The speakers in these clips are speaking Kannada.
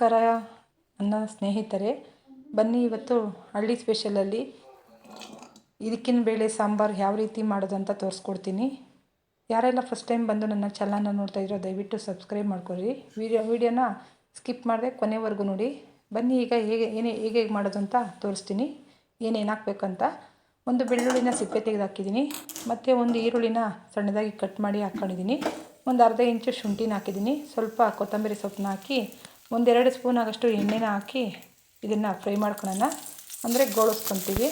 ನಮಸ್ಕಾರ, ನನ್ನ ಸ್ನೇಹಿತರೆ. ಬನ್ನಿ ಇವತ್ತು ಹಳ್ಳಿ ಸ್ಪೆಷಲಲ್ಲಿ ಇದಕ್ಕಿನ ಬೇಳೆ ಸಾಂಬಾರು ಯಾವ ರೀತಿ ಮಾಡೋದು ಅಂತ ತೋರಿಸ್ಕೊಡ್ತೀನಿ. ಯಾರೆಲ್ಲ ಫಸ್ಟ್ ಟೈಮ್ ಬಂದು ನನ್ನ ಚಾನಲ್ನ ನೋಡ್ತಾ ಇರೋ ದಯವಿಟ್ಟು ಸಬ್ಸ್ಕ್ರೈಬ್ ಮಾಡ್ಕೊಳ್ರಿ. ವಿಡಿಯೋ, ವೀಡಿಯೋನ ಸ್ಕಿಪ್ ಮಾಡದೆ ಕೊನೆವರೆಗೂ ನೋಡಿ. ಬನ್ನಿ ಈಗ ಹೇಗೆ, ಏನೇ, ಹೇಗೆ ಹೇಗೆ ಮಾಡೋದು ಅಂತ ತೋರಿಸ್ತೀನಿ. ಏನೇನು ಹಾಕ್ಬೇಕಂತ ಒಂದು ಬೆಳ್ಳುಳ್ಳಿನ ಸಿಪ್ಪೆ ತೆಗೆದು ಹಾಕಿದ್ದೀನಿ ಮತ್ತು ಒಂದು ಈರುಳ್ಳಿನ ಸಣ್ಣದಾಗಿ ಕಟ್ ಮಾಡಿ ಹಾಕ್ಕೊಂಡಿದ್ದೀನಿ ಒಂದು ಅರ್ಧ ಇಂಚು ಶುಂಠಿನ ಹಾಕಿದ್ದೀನಿ. ಸ್ವಲ್ಪ ಕೊತ್ತಂಬರಿ ಸೊಪ್ಪನ್ನ ಹಾಕಿ ಒಂದೆರಡು ಸ್ಪೂನ್ ಆಗಷ್ಟು ಎಣ್ಣೆನ ಹಾಕಿ ಇದನ್ನು ಫ್ರೈ ಮಾಡ್ಕೊಳ್ಳೋಣ. ಅಂದರೆ ಗೋಳಿಸ್ಕೊತೀವಿ.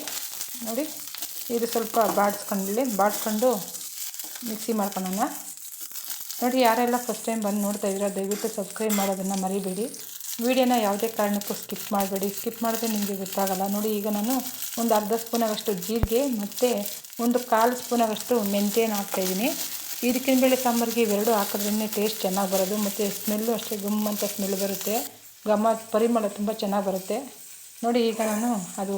ನೋಡಿ, ಇದು ಸ್ವಲ್ಪ ಬಾಡಿಸ್ಕೊಂಡ್ಲಿ ಬಾಡಿಸ್ಕೊಂಡು ಮಿಕ್ಸಿ ಮಾಡ್ಕೊಳ್ಳೋಣ. ನೋಡಿ, ಯಾರೆಲ್ಲ ಫಸ್ಟ್ ಟೈಮ್ ಬಂದು ನೋಡ್ತಾ ಇದ್ದೀರಾ, ದಯವಿಟ್ಟು ಸಬ್ಸ್ಕ್ರೈಬ್ ಮಾಡೋದನ್ನು ಮರಿಬೇಡಿ. ವೀಡಿಯೋನ ಯಾವುದೇ ಕಾರಣಕ್ಕೂ ಸ್ಕಿಪ್ ಮಾಡಬೇಡಿ. ಸ್ಕಿಪ್ ಮಾಡಿದ್ರೆ ನಿಮಗೆ ಗೊತ್ತಾಗಲ್ಲ. ನೋಡಿ, ಈಗ ನಾನು ಒಂದು ಅರ್ಧ ಸ್ಪೂನಾಗಷ್ಟು ಜೀರಿಗೆ ಮತ್ತು ಒಂದು ಕಾಲು ಸ್ಪೂನಾಗಷ್ಟು ಮೆಂತ್ಯನ ಹಾಕ್ತಾಯಿದ್ದೀನಿ ಇದಕ್ಕಿನ ಬೇಳೆ ಸಾಂಬಾರಿಗೆ ಇವೆರಡು ಹಾಕಿದ್ರೇ ಟೇಸ್ಟ್ ಚೆನ್ನಾಗಿ ಬರೋದು ಮತ್ತು ಸ್ಮೆಲ್ಲು ಅಷ್ಟೇ ಗಮ್ ಅಂತ ಸ್ಮೆಲ್ ಬರುತ್ತೆ. ಘಮ ಪರಿಮಳ ತುಂಬ ಚೆನ್ನಾಗಿ ಬರುತ್ತೆ. ನೋಡಿ ಈಗ ನಾನು ಅದು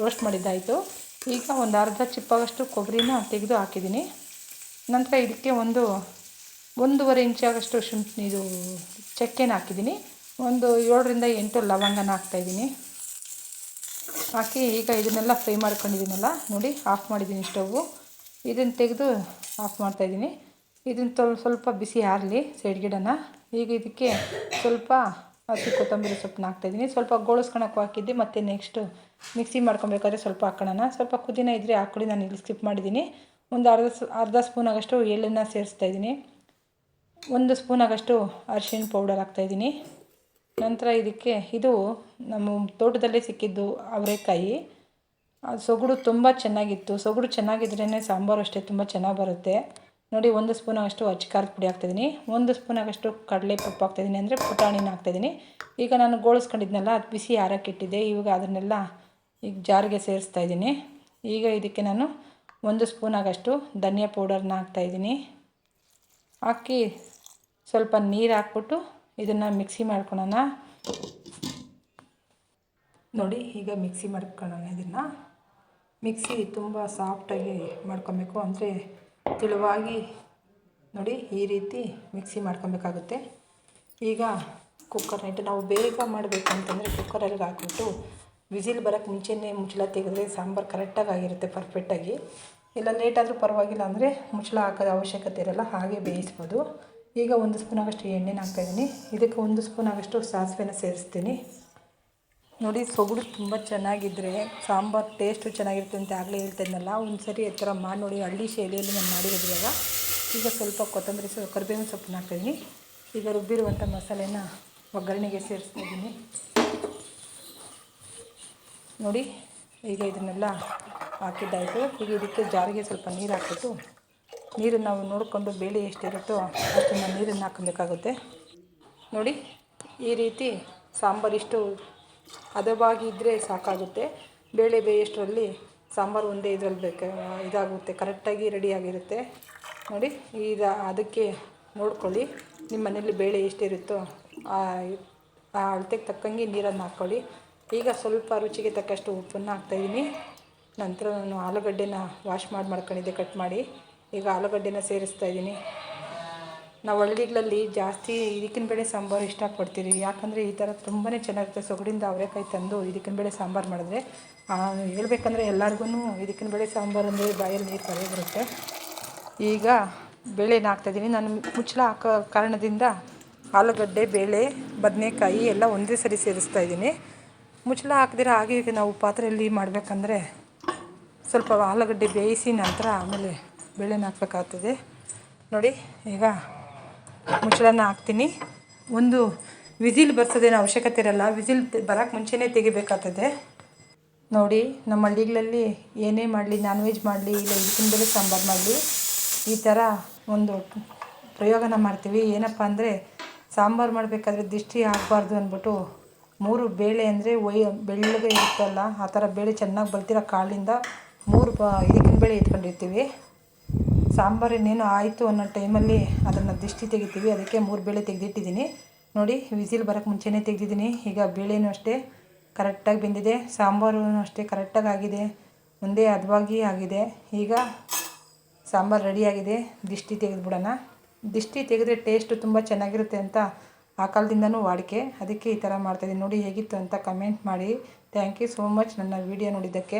ರೋಸ್ಟ್ ಮಾಡಿದ್ದಾಯಿತು. ಈಗ ಒಂದು ಅರ್ಧ ಚಿಪ್ಪಾಗಷ್ಟು ಕೊಬ್ಬರಿನ ತೆಗೆದು ಹಾಕಿದ್ದೀನಿ. ನಂತರ ಇದಕ್ಕೆ ಒಂದು ಒಂದೂವರೆ ಇಂಚಾಗಷ್ಟು ಶುಂಠಿ, ಇದು ಚಕ್ಕೆನ ಹಾಕಿದ್ದೀನಿ. ಒಂದು ಏಳರಿಂದ ಎಂಟು ಲವಂಗನ ಹಾಕ್ತಾಯಿದ್ದೀನಿ ಹಾಕಿ ಈಗ ಇದನ್ನೆಲ್ಲ ಫ್ರೈ ಮಾಡ್ಕೊಂಡಿದ್ದೀನಲ್ಲ, ನೋಡಿ ಆಫ್ ಮಾಡಿದ್ದೀನಿ ಸ್ಟವ್ವು ಇದನ್ನು ತೆಗೆದು ಆಫ್ ಮಾಡ್ತಾಯಿದ್ದೀನಿ ಇದನ್ನು ತೊಲ್, ಸ್ವಲ್ಪ ಬಿಸಿ ಆರಲಿ ಸೈಡ್ ಗಿಡನ. ಈಗ ಇದಕ್ಕೆ ಸ್ವಲ್ಪ ಹಸಿ ಕೊತ್ತಂಬರಿ ಸೊಪ್ಪನ್ನ ಹಾಕ್ತಾಯಿದ್ದೀನಿ ಸ್ವಲ್ಪ ಗೋಳಿಸ್ಕೊಳಕ್ಕೂ ಹಾಕಿದ್ದೆ. ಮತ್ತು ನೆಕ್ಸ್ಟು ಮಿಕ್ಸಿ ಮಾಡ್ಕೊಬೇಕಾದ್ರೆ ಸ್ವಲ್ಪ ಹಾಕೋಣ ಸ್ವಲ್ಪ ಕುದಿನ ಇದ್ದರೆ ಹಾಕೊಳ್ಳಿ ನಾನು ಇಲ್ಲಿ ಸ್ಕಿಪ್ ಮಾಡಿದ್ದೀನಿ. ಒಂದು ಅರ್ಧ ಅರ್ಧ ಸ್ಪೂನ್ ಆಗೋಷ್ಟು ಎಳ್ಳನ್ನು ಸೇರಿಸ್ತಾಯಿದ್ದೀನಿ ಒಂದು ಸ್ಪೂನ್ ಆಗಷ್ಟು ಅರಿಶಿಣ ಪೌಡರ್ ಹಾಕ್ತಾಯಿದ್ದೀನಿ ನಂತರ ಇದಕ್ಕೆ ಇದು ನಮ್ಮ ತೋಟದಲ್ಲೇ ಸಿಕ್ಕಿದ್ದು ಅವರೆಕಾಯಿ. ಸೊಗಡು ತುಂಬ ಚೆನ್ನಾಗಿತ್ತು. ಸೊಗಡು ಚೆನ್ನಾಗಿದ್ರೇ ಸಾಂಬಾರು ಅಷ್ಟೇ ತುಂಬ ಚೆನ್ನಾಗಿ ಬರುತ್ತೆ. ನೋಡಿ, ಒಂದು ಸ್ಪೂನ್ ಅಷ್ಟು ಅಚ್ಚ ಖಾರದ ಪುಡಿ ಹಾಕ್ತಿದ್ದೀನಿ ಒಂದು ಸ್ಪೂನ್ ಆಗಷ್ಟು ಕಡಲೆ ಪಪ್ಪು ಹಾಕ್ತಾಯಿದ್ದೀನಿ ಅಂದರೆ ಪುಟಾಣಿನ ಹಾಕ್ತಾಯಿದ್ದೀನಿ ಈಗ ನಾನು ಗೋಳಿಸ್ಕೊಂಡಿದ್ನಲ್ಲ, ಅದು ಬಿಸಿ ಇಟ್ಟಿದ್ದೆ. ಇವಾಗ ಅದನ್ನೆಲ್ಲ ಈಗ ಜಾರಿಗೆ ಸೇರಿಸ್ತಾ ಇದ್ದೀನಿ ಈಗ ಇದಕ್ಕೆ ನಾನು ಒಂದು ಸ್ಪೂನ್ ಆಗಷ್ಟು ಧನಿಯಾ ಪೌಡರ್ನ ಹಾಕ್ತಾಯಿದ್ದೀನಿ ಹಾಕಿ ಸ್ವಲ್ಪ ನೀರು ಹಾಕ್ಬಿಟ್ಟು ಇದನ್ನು ಮಿಕ್ಸಿ ಮಾಡ್ಕೊಳೋಣ. ನೋಡಿ, ಈಗ ಮಿಕ್ಸಿ ಮಾಡ್ಕೊಳ್ಳೋಣ ಇದನ್ನು. ಮಿಕ್ಸಿ ತುಂಬ ಸಾಫ್ಟಾಗಿ ಮಾಡ್ಕೊಬೇಕು. ಅಂದರೆ ತೆಳುವಾಗಿ ನೋಡಿ ಈ ರೀತಿ ಮಿಕ್ಸಿ ಮಾಡ್ಕೊಬೇಕಾಗುತ್ತೆ. ಈಗ ಕುಕ್ಕರ್ ಇಟ್ಟು ನಾವು ಬೇಗ ಮಾಡಬೇಕು ಅಂತಂದರೆ ಕುಕ್ಕರಲ್ಲಿ ಹಾಕ್ಬಿಟ್ಟು ವಿಸಿಲ್ ಬರೋಕ್ಕೆ ಮುಂಚೆನೇ ಮುಚ್ಚಳ ತೆಗೆದ್ರೆ ಸಾಂಬಾರು ಕರೆಕ್ಟಾಗಿ ಆಗಿರುತ್ತೆ ಪರ್ಫೆಕ್ಟಾಗಿ ಇಲ್ಲ ಲೇಟಾದರೂ ಪರವಾಗಿಲ್ಲ ಅಂದರೆ ಮುಚ್ಚಳ ಹಾಕೋದು ಅವಶ್ಯಕತೆ ಇರೋಲ್ಲ, ಹಾಗೆ ಬೇಯಿಸ್ಬೋದು. ಈಗ ಒಂದು ಸ್ಪೂನ್ ಆಗಷ್ಟು ಎಣ್ಣೆನ ಹಾಕ್ತಾಯಿದ್ದೀನಿ ಇದಕ್ಕೆ ಒಂದು ಸ್ಪೂನ್ ಆಗಷ್ಟು ಸಾಸಿವೆನ ಸೇರಿಸ್ತೀನಿ. ನೋಡಿ, ಸೊಗಡು ತುಂಬ ಚೆನ್ನಾಗಿದ್ದರೆ ಸಾಂಬಾರು ಟೇಸ್ಟು ಚೆನ್ನಾಗಿರುತ್ತೆ ಅಂತ ಆಗಲೇ ಹೇಳ್ತಾಯಿದ್ನಲ್ಲ ಒಂದು ಸರಿ ಈ ಥರ ಮಾಡಿ ನೋಡಿ, ಹಳ್ಳಿ ಶೈಲಿಯಲ್ಲಿ ನಾನು ಮಾಡಿರೋದು ಈಗ ಸ್ವಲ್ಪ ಕೊತ್ತಂಬರಿ ಸೊ ಕರಿಬೇವಿನ ಸೊಪ್ಪನ್ನ ಹಾಕ್ತಾಯಿದ್ದೀನಿ ಈಗ ರುಬ್ಬಿರುವಂಥ ಮಸಾಲೆನ ಒಗ್ಗರಣೆಗೆ ಸೇರಿಸ್ತಾ ಇದ್ದೀನಿ ನೋಡಿ, ಈಗ ಇದನ್ನೆಲ್ಲ ಹಾಕಿದ್ದಾಯಿತು. ಈಗ ಇದಕ್ಕೆ ಜಾರಿಗೆ ಸ್ವಲ್ಪ ನೀರು ಹಾಕಿಬಿಟ್ಟು, ನೀರು ನಾವು ನೋಡಿಕೊಂಡು ಬೇಳೆ ಎಷ್ಟಿರುತ್ತೋ ಅದನ್ನು ನೀರನ್ನು ಹಾಕಬೇಕಾಗುತ್ತೆ ನೋಡಿ, ಈ ರೀತಿ ಸಾಂಬಾರು ಇಷ್ಟು ಹದವಾಗಿ ಇದ್ದರೆ ಸಾಕಾಗುತ್ತೆ. ಬೇಳೆ ಬೇಯಷ್ಟರಲ್ಲಿ ಸಾಂಬಾರು ಒಂದೇ ಇದರಲ್ಲಿ ಬೇಕು, ಇದಾಗುತ್ತೆ. ಕರೆಕ್ಟಾಗಿ ರೆಡಿಯಾಗಿರುತ್ತೆ ನೋಡಿ, ಈಗ ಅದಕ್ಕೆ ನೋಡ್ಕೊಳ್ಳಿ, ನಿಮ್ಮ ಮನೇಲಿ ಬೇಳೆ ಎಷ್ಟಿರುತ್ತೋ ಆ ಅಳತೆಗೆ ತಕ್ಕಂಗೆ ನೀರನ್ನು ಹಾಕ್ಕೊಳ್ಳಿ ಈಗ ಸ್ವಲ್ಪ ರುಚಿಗೆ ತಕ್ಕಷ್ಟು ಉಪ್ಪನ್ನು ಹಾಕ್ತಾಯಿದ್ದೀನಿ. ನಂತರ ನಾನು ಆಲೂಗಡ್ಡೆನ ವಾಶ್ ಮಾಡಿ ಮಾಡ್ಕೊಂಡಿದ್ದೆ ಕಟ್ ಮಾಡಿ. ಈಗ ಆಲೂಗಡ್ಡೆನ ಸೇರಿಸ್ತಾ ಇದ್ದೀನಿ ನಾವು ಹಳ್ಳಿಗಳಲ್ಲಿ ಜಾಸ್ತಿ ಇದಕ್ಕಿನ ಬೇಳೆ ಸಾಂಬಾರು ಇಷ್ಟಪಡ್ತೀವಿ ಯಾಕಂದರೆ ಈ ಥರ ತುಂಬಾ ಚೆನ್ನಾಗಿರುತ್ತೆ. ಸೊಗಡಿಂದ ಅವರೆಕಾಯಿ ತಂದು ಇದಕ್ಕಿನ ಬೇಳೆ ಸಾಂಬಾರು ಮಾಡಿದ್ರೆ ಹೇಳ್ಬೇಕಂದ್ರೆ ಎಲ್ಲರಿಗೂ ಇದಕ್ಕಿನ ಬೇಳೆ ಸಾಂಬಾರು ಅಂದರೆ ಬಾಯಲ್ಲಿ ನೀರು ಕರೆ ಬರುತ್ತೆ. ಈಗ ಬೇಳೆನ ಹಾಕ್ತಾಯಿದ್ದೀನಿ ನಾನು ಮುಚ್ಚಳ ಹಾಕೋ ಕಾರಣದಿಂದ ಆಲೂಗಡ್ಡೆ, ಬೇಳೆ, ಬದನೆಕಾಯಿ ಎಲ್ಲ ಒಂದೇ ಸರಿ ಸೇರಿಸ್ತಾ ಇದ್ದೀನಿ. ಮುಚ್ಚಳ ಹಾಕಿದ್ರೆ ಹಾಗೆ ಈಗ ನಾವು ಪಾತ್ರೆಯಲ್ಲಿ ಮಾಡಬೇಕಂದ್ರೆ ಸ್ವಲ್ಪ ಆಲೂಗಡ್ಡೆ ಬೇಯಿಸಿ ನಂತರ ಆಮೇಲೆ ಬೇಳೆನ ಹಾಕ್ಬೇಕಾಗ್ತದೆ. ನೋಡಿ, ಈಗ ಮುಚ್ಚಳನ ಹಾಕ್ತೀನಿ. ಒಂದು ವಿಸಿಲ್ ಬರ್ಸೋದೇನು ಅವಶ್ಯಕತೆ ಇರಲ್ಲ. ವಿಸಿಲ್ ಬರೋಕ್ಕೆ ಮುಂಚೆನೇ ತೆಗಿಬೇಕಾಗ್ತದೆ. ನೋಡಿ, ನಮ್ಮ ಹಳ್ಳಿಗಳಲ್ಲಿ ಏನೇ ಮಾಡಲಿ ನಾನ್ ವೆಜ್ ಮಾಡಲಿ, ಇಲ್ಲ ಇದಕ್ಕಿನ ಬೇಳೆ ಸಾಂಬಾರು ಮಾಡಲಿ, ಈ ಥರ ಒಂದು ಪ್ರಯೋಗನ ಮಾಡ್ತೀವಿ. ಏನಪ್ಪ ಅಂದರೆ, ಸಾಂಬಾರು ಮಾಡಬೇಕಾದ್ರೆ ದಿಷ್ಟಿ ಆಗಬಾರ್ದು ಅಂದ್ಬಿಟ್ಟು ಮೂರು ಬೇಳೆ ಅಂದರೆ ಒಯ್ ಬೆಳ್ಳಗೆ ಇರುತ್ತಲ್ಲ, ಆ ಥರ ಬೇಳೆ ಚೆನ್ನಾಗಿ ಬರ್ತಿರೋ ಕಾಳಿಂದ ಮೂರು ಬ ಇದಕ್ಕಿನ ಬೇಳೆ ಇಟ್ಕೊಂಡಿರ್ತೀವಿ ಸಾಂಬಾರು ಇನ್ನೇನು ಆಯಿತು ಅನ್ನೋ ಟೈಮಲ್ಲಿ ಅದನ್ನು ದಿಷ್ಟಿ ತೆಗಿತೀವಿ. ಅದಕ್ಕೆ ಮೂರು ಬೇಳೆ ತೆಗೆದಿಟ್ಟಿದ್ದೀನಿ. ನೋಡಿ, ವಿಸಿಲ್ ಬರೋಕ್ಕೆ ಮುಂಚೆನೇ ತೆಗೆದಿದ್ದೀನಿ. ಈಗ ಬೇಳೆನೂ ಅಷ್ಟೇ ಕರೆಕ್ಟಾಗಿ ಬೆಂದಿದೆ. ಸಾಂಬಾರು ಅಷ್ಟೇ ಕರೆಕ್ಟಾಗಿ ಆಗಿದೆ. ಒಂದೇ ಹದವಾಗಿ ಆಗಿದೆ. ಈಗ ಸಾಂಬಾರು ರೆಡಿಯಾಗಿದೆ ದಿಷ್ಟಿ ತೆಗೆದುಬಿಡೋಣ. ದಿಷ್ಟಿ ತೆಗೆದ್ರೆ ಟೇಸ್ಟು ತುಂಬ ಚೆನ್ನಾಗಿರುತ್ತೆ ಅಂತ ಆ ಕಾಲದಿಂದನೂ ವಾಡಿಕೆ. ಅದಕ್ಕೆ ಈ ಥರ ಮಾಡ್ತಾಯಿದ್ದೀನಿ ನೋಡಿ, ಹೇಗಿತ್ತು ಅಂತ ಕಮೆಂಟ್ ಮಾಡಿ. ಥ್ಯಾಂಕ್ ಯು ಸೋ ಮಚ್ ನನ್ನ ವಿಡಿಯೋ ನೋಡಿದ್ದಕ್ಕೆ.